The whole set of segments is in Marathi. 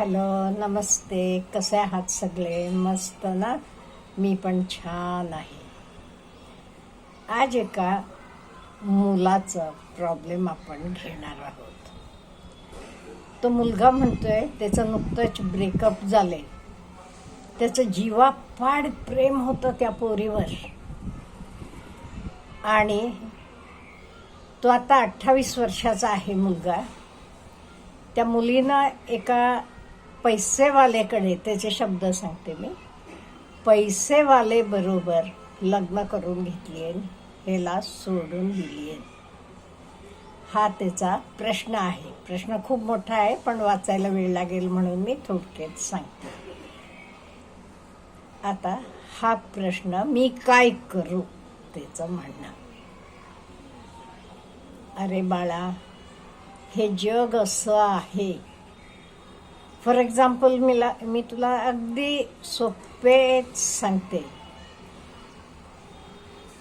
हॅलो नमस्ते. कसे आहात सगळे? मस्त ना? मी पण छान आहे. आज एका मुलाचं प्रॉब्लेम आपण घेणार आहोत. तो मुलगा म्हणतोय त्याचं नुकतंच ब्रेकअप झाले. त्याचं जीवापाड प्रेम होतं त्या पोरीवर. आणि तो आता अठ्ठावीस वर्षाचा आहे मुलगा. त्या मुलीनं एका पैसेवालेकडे त्याचे शब्द सांगते मी. पैसेवाले बरोबर लग्न करून घेतली ह्याला सोडून दिली. आहे हा त्याचा प्रश्न आहे. प्रश्न खूप मोठा आहे पण वाचायला वेळ लागेल म्हणून मी थोडक्यात सांगते. आता हा प्रश्न मी काय करू त्याचं म्हणणं. अरे बाळा हे जग असं आहे. फॉर एक्झाम्पल मिला मी तुला अगदी सोपेच सांगते.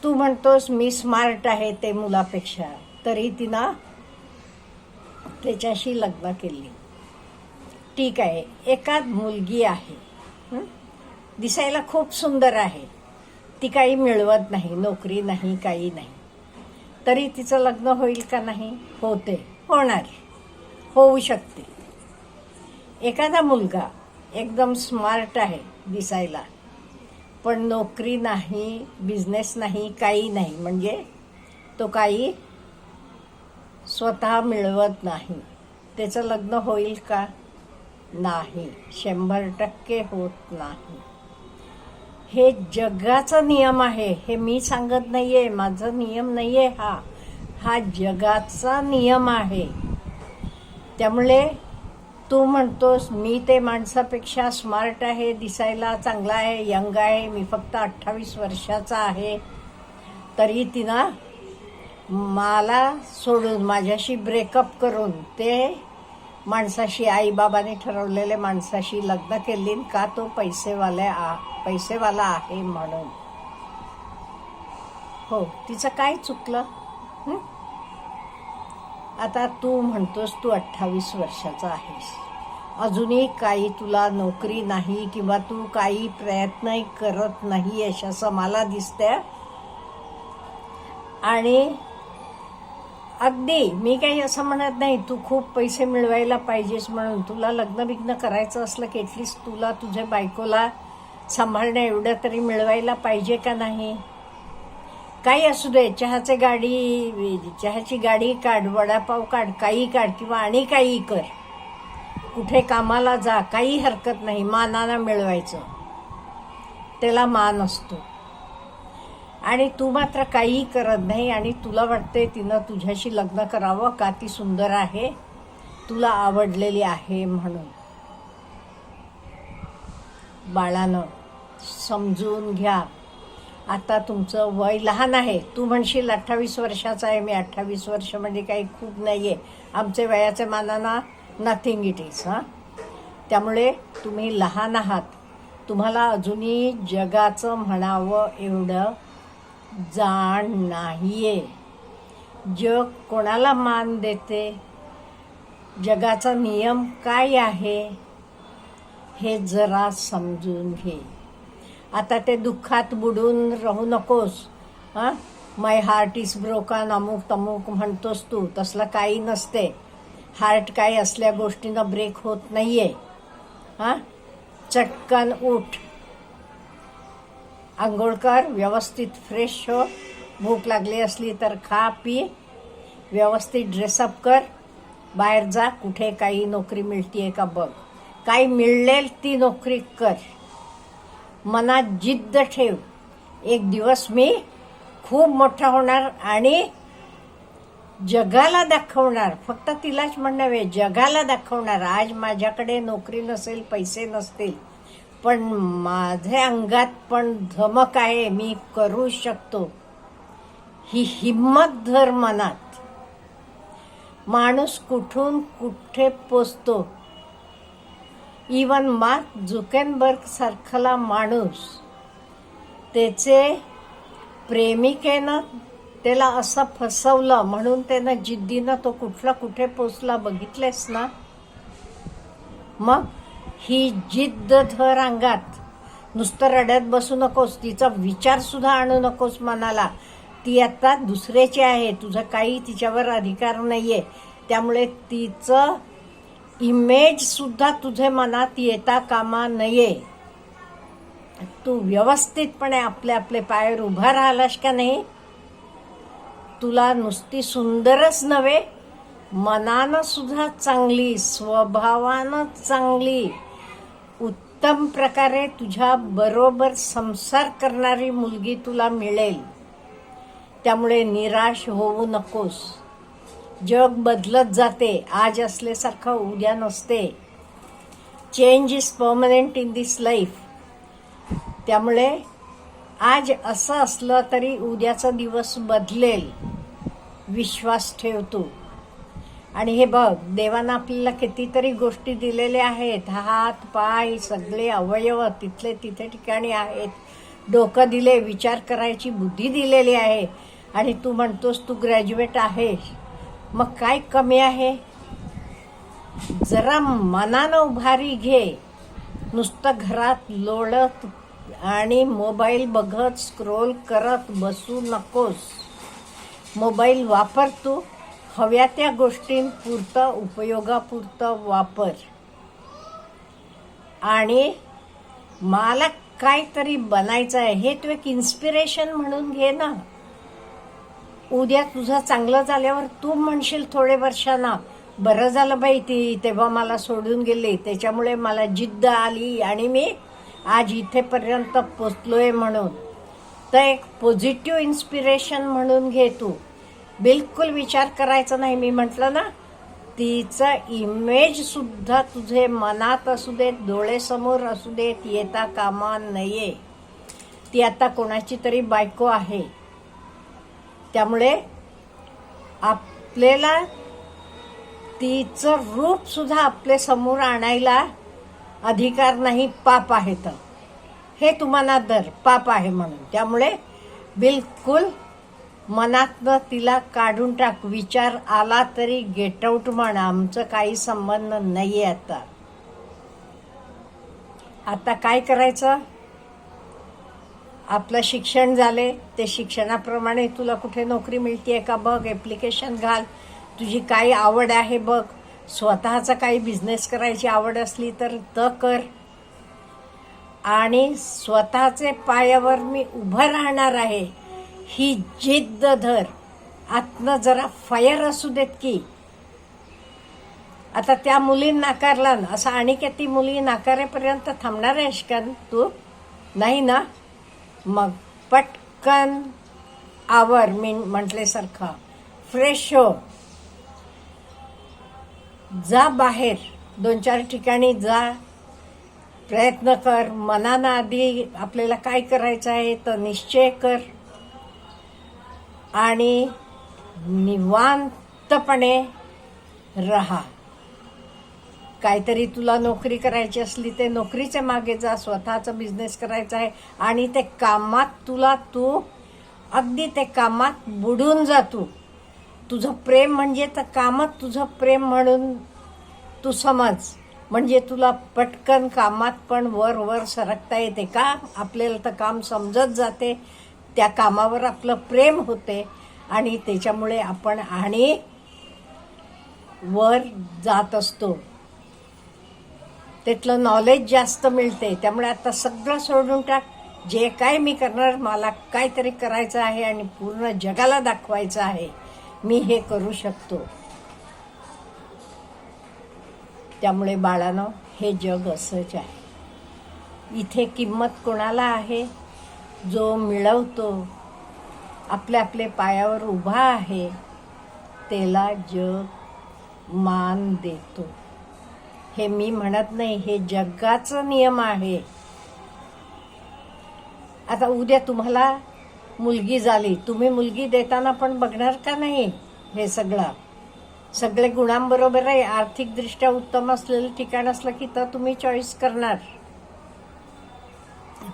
तू म्हणतोस मी स्मार्ट आहे ते मुलापेक्षा. तरी तिनं त्याच्याशी लग्न केली. ठीक आहे एकाच मुलगी आहे. दिसायला खूप सुंदर आहे. ती काही मिळवत नाही नोकरी नाही काही नाही. तरी तिचं लग्न होईल का नाही? होते होणार होऊ शकते. एखादा मुलगा एकदम स्मार्ट आहे दिसायला पण नोकरी नाही बिझनेस नाही काही नाही म्हणजे तो काही स्वतः मिळवत नाही. त्याचं लग्न होईल का? नाही. शंभर टक्के होत नाही. हे जगाचा नियम आहे. हे मी सांगत नाही आहे माझा नियम नाही आहे हा. हा जगाचा नियम आहे. त्यामुळे तू म्हणतोस मी ते माणसापेक्षा स्मार्ट आहे दिसायला चांगला आहे यंग आहे मी फक्त अठ्ठावीस वर्षाचा आहे. तरी तिनं मला सोडून माझ्याशी ब्रेकअप करून ते माणसाशी आईबाबाने ठरवलेले माणसाशी लग्न केली का तो पैसेवाले आ पैसेवाला आहे म्हणून. हो तिचं काय चुकलं? हं? आता तू म्हणतोस तू अठ्ठावीस वर्षाचा आहेस. अजूनही काही तुला नोकरी नाही किंवा तू काही प्रयत्नही करत नाही असं मला दिसतंय? आणि अगदी मी काही असं म्हणत नाही तू खूप पैसे मिळवायला पाहिजेस म्हणून. तुला लग्न बिग्न करायचं असलं की ॲटलिस्ट तुला तुझ्या बायकोला सांभाळण्या एवढं तरी मिळवायला पाहिजे का नाही? काही असू दे चहाचे गाडी चहाची गाडी काढ वडापाव काढ काही काढ किंवा आणि काही कर. कुठे कामाला जा काही हरकत नाही मानानं मिळवायचं. त्याला मान असतो. आणि तू मात्र काही करत नाही आणि तुला वाटते तिनं तुझ्याशी लग्न करावं का? ती सुंदर आहे. तुला आवडलेली आहे म्हणून. बाळानं समजून घ्या. आता तुमचं वय लहान आहे. तू म्हणशील अठ्ठावीस वर्षाचा आहे. मी अठ्ठावीस वर्ष म्हणजे काही खूप नाही आहे आमचे वयाचे मानाना नथिंग इट इज हां? त्यामुळे तुम्ही लहान आहात. तुम्हाला अजूनही जगाचं म्हणावं एवढं जाण नाहीये. जग कोणाला मान देते? जगाचा नियम काय आहे? हे जरा समजून घे. आता ते दुःखात बुडून राहू नकोस. हां? माय हार्ट इज ब्रोकन अमुक तमुक म्हणतोस तू. तसलं काही नसते. हार्ट काय असल्या गोष्टीनं ब्रेक होत नाहीये. हां? चटकन उठ. आंघोळ कर व्यवस्थित फ्रेश हो. भूक लागली असली तर खा पी. व्यवस्थित ड्रेसअप कर. बाहेर जा. कुठे काही नोकरी मिळतीये का बघ. काही मिळेल ती नोकरी कर. मनात जिद्द ठेव. एक दिवस मी खूप मोठा होणार आणि जगाला दाखवणार. फक्त तिलाच म्हणणं जगाला दाखवणार. आज माझ्याकडे नोकरी नसेल पैसे नसतील पण माझ्या अंगात पण धमक आहे मी करू शकतो. ही हिम्मत धर मनात. माणूस कुठून कुठे पोचतो? इवन मार्क झुकेनबर्ग सारखला माणूस त्याचे प्रेमिकेनं त्याला असं फसवलं म्हणून त्यानं जिद्दीनं तो कुठला कुठे पोचला बघितलेस ना? मग ही जिद्द धर अंगात. नुसतं रड्यात बसू नकोस तिचा विचारसुद्धा आणू नकोस मनाला. ती आता दुसऱ्याची आहे तुझा काही तिच्यावर अधिकार नाही आहे त्यामुळे तिचं इमेज सुद्धा तुझे मनात येता कामा नये. तू व्यवस्थितपणे आपले आपले पायावर उभा राहिलास का नाही? तुला नुसती सुंदरच नव्हे मनानं सुद्धा चांगली स्वभावानं चांगली उत्तम प्रकारे तुझ्या बरोबर संसार करणारी मुलगी तुला मिळेल. त्यामुळे निराश होऊ नकोस. जग बदलत जाते आज असल्यासारखं उद्या नसते. Change is permanent in this life त्यामुळे आज असं असलं तरी उद्याचा दिवस बदलेल विश्वास ठेवतो आणि हे बघ देवानं आपल्याला कितीतरी गोष्टी दिलेल्या आहेत. हात पाय सगळे अवयव तिथले तिथे ठिकाणी आहेत. डोकं दिले विचार करायची बुद्धी दिलेली आहे. आणि तू म्हणतोस तू ग्रॅज्युएट आहेस. मग काय कमी आहे? जरा मनानं उभारी घे. नुसतं घरात लोळत आणि मोबाईल बघत स्क्रोल करत बसू नकोस. मोबाईल वापर तू. हव्या त्या गोष्टींपुरतं उपयोगापुरतं वापर. आणि मला काहीतरी बनायचं आहे हे तू एक इन्स्पिरेशन म्हणून घे ना. उद्या तुझं चांगलं झाल्यावर तू म्हणशील थोडे वर्षांना बरं झालं बाई ती तेव्हा मला सोडून गेली. त्याच्यामुळे मला जिद्द आली आणि मी आज इथेपर्यंत पोचलोय म्हणून. तर एक पॉझिटिव्ह इन्स्पिरेशन म्हणून घे तू. बिलकुल विचार करायचा नाही. मी म्हटलं ना तिचं इमेज सुद्धा तुझे मनात असू देत डोळेसमोर असू देत येता कामा नये. ती आता कोणाची तरी बायको आहे. त्यामुळे आपल्याला तिचं रूप सुद्धा आपले समोर आणायला अधिकार नाही पाप आहे तर. हे तुम्हाला दर पाप आहे म्हणून. त्यामुळे बिलकुल मनातनं तिला काढून टाक. विचार आला तरी गेट आऊट म्हण. आमचं काही संबंध नाही आता. आता काय करायचं? आपलं शिक्षण झाले ते शिक्षणाप्रमाणे तुला कुठे नोकरी मिळते का बघ ॲप्लिकेशन घाल. तुझी काय आवड आहे बघ. स्वतःचा काही बिझनेस करायची आवड असली तर त कर. आणि स्वतःचे पायावर मी उभं राहणार आहे ही जिद्द धर. आतनं जरा फायर असू देत की. आता त्या मुली नाकारला ना असं आणि ती मुली नाकारेपर्यंत थांबणार आहेस का तू? नाही ना? मग पटकन आवर मी म्हटल्यासारखं. फ्रेश हो. जा बाहेर. दोन चार ठिकाणी जा. प्रयत्न कर. मनानं आधी आपल्याला काय करायचं आहे तर निश्चय कर. आणि निवांतपणे राहा. काहीतरी तुला नोकरी करायची असली ते नोकरीच्या मागे जा स्वतःचा बिझनेस करायचा आहे आणि ते कामात तुला तू अगदी ते कामात बुडून जा तू. तुझं प्रेम म्हणजे तर कामात तुझं प्रेम म्हणून तू समज. म्हणजे तुला पटकन कामात पण वर वर सरकता येते का? आपल्याला तर काम समजत जाते. त्या कामावर आपलं प्रेम होते आणि त्याच्यामुळे आपण आणि वर जात असतो. त्यातलं नॉलेज जास्त मिळते. त्यामुळे आता सगळं सोडून टाक. जे काय मी करणार मला काहीतरी करायचं आहे आणि पूर्ण जगाला दाखवायचं आहे. मी हे करू शकतो. त्यामुळे बाळानं हे जग असंच आहे. इथे किंमत कोणाला आहे? जो मिळवतो आपल्या आपले पायावर उभा आहे त्याला जग मान देतो. हे मी म्हणत नाही हे जगाचा नियम आहे. आता उद्या तुम्हाला मुलगी झाली. तुम्ही मुलगी देताना पण बघणार का नाही हे सगळं? सगळे गुणांबरोबर आहे. आर्थिकदृष्ट्या उत्तम असलेलं ठिकाण असलं की तर तुम्ही चॉईस करणार.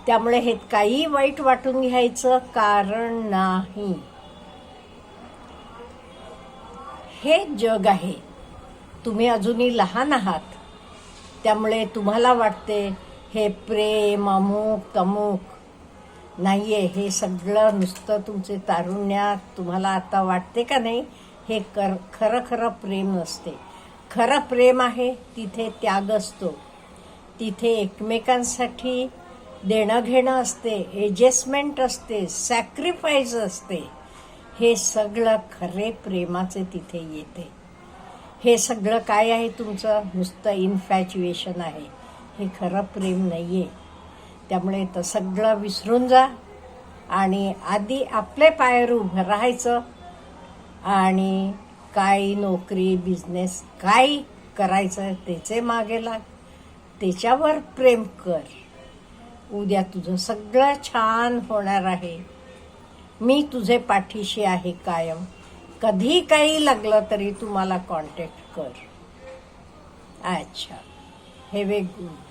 त्यामुळे हे काही वाईट वाटून घ्यायचं कारण नाही. हे जग आहे. तुम्ही अजूनही लहान आहात. त्यामुळे तुम्हाला वाटते हे प्रेम अमुक तमुक नाहीये. हे सगळं नुसतं तुमचे तारुण्यात तुम्हाला आता वाटते का नाही? हे कर खरं खरं प्रेम नसते. खरं प्रेम आहे तिथे त्याग असतो. तिथे एकमेकांसाठी देणं घेणं असते एडजस्टमेंट असते सॅक्रिफाईस असते. हे सगळं खरे प्रेमाचे तिथे येते. हे सगळं काय आहे तुमचं? नुसतं इन्फॅच्युएशन आहे. हे खरं प्रेम नाही आहे त्यामुळे तर सगळं विसरून जा आणि आधी आपले पायावर उभं राहायचं आणि काय नोकरी बिझनेस काय करायचं त्याचे मागे लाग. त्याच्यावर प्रेम कर. उद्या तुझं सगळं छान होणार आहे. मी तुझे पाठीशी आहे कायम. कधी काही लागलं तरी तुम्हाला कॉन्टॅक्ट कर. अच्छा. Have a good